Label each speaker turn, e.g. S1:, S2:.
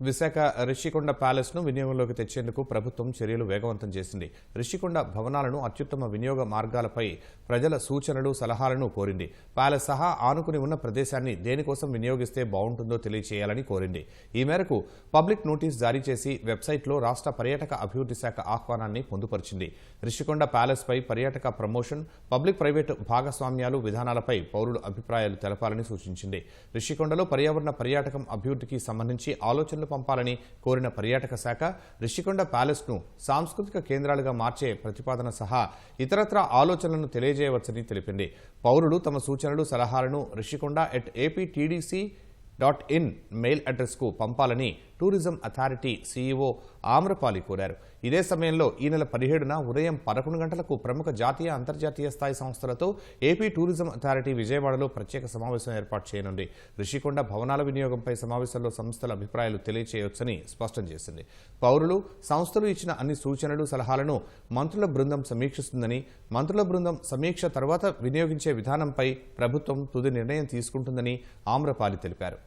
S1: విశాఖ రిషికొండ ప్యాలెస్ను వినియోగంలోకి తెచ్చేందుకు ప్రభుత్వం చర్యలు వేగవంతం చేసింది. రిషికొండ భవనాలను అత్యుత్తమ వినియోగ మార్గాలపై ప్రజల సూచనలు సలహాలను కోరింది. ప్యాలెస్ సహా ఆనుకుని ఉన్న ప్రదేశాన్ని దేనికోసం వినియోగిస్తే బాగుంటుందో తెలియచేయాలని కోరింది. ఈ మేరకు పబ్లిక్ నోటీస్ జారీ చేసి వెబ్సైట్లో రాష్ట్ర పర్యాటక అభివృద్ధి శాఖ ఆహ్వానాన్ని పొందుపరిచింది. రిషికొండ ప్యాలెస్పై పర్యాటక ప్రమోషన్ పబ్లిక్ ప్రైవేటు భాగస్వామ్యాలు విధానాలపై పౌరులు అభిప్రాయాలు తెలపాలని సూచించింది. రిషికొండలో పర్యావరణ పర్యాటకం అభివృద్ధికి సంబంధించి ఆలోచనలు పంపాలని కోరిన పర్యాటక శాఖ రిషికొండ ప్యాలెస్ను సాంస్కృతిక కేంద్రాలుగా మార్చే ప్రతిపాదన సహా ఇతరత్ర ఆలోచనలను తెలియజేయవచ్చని తెలిపింది. పౌరులు తమ సూచనలు సలహాలను Rushikonda at A P T D C dot in mail అడ్రస్కు పంపాలని టూరిజం అథారిటీ సీఈఓ ఆమ్రపాలి కోరారు. ఇదే సమయంలో ఈ నెల పదిహేడున ఉదయం పదకొండు గంటలకు ప్రముఖ జాతీయ అంతర్జాతీయ స్థాయి సంస్థలతో ఏపీ టూరిజం అథారిటీ విజయవాడలో ప్రత్యేక సమావేశం ఏర్పాటు చేయనుంది. రిషికొండ భవనాల వినియోగంపై సమావేశంలో సంస్థల అభిప్రాయాలు తెలియచేయొచ్చని స్పష్టం చేసింది. పౌరులు సంస్థలు ఇచ్చిన అన్ని సూచనలు సలహాలను మంత్రుల బృందం సమీక్షిస్తుందని మంత్రుల బృందం సమీక్ష తర్వాత వినియోగించే విధానంపై ప్రభుత్వం తుది నిర్ణయం తీసుకుంటుందని ఆమ్రపాలి తెలిపారు.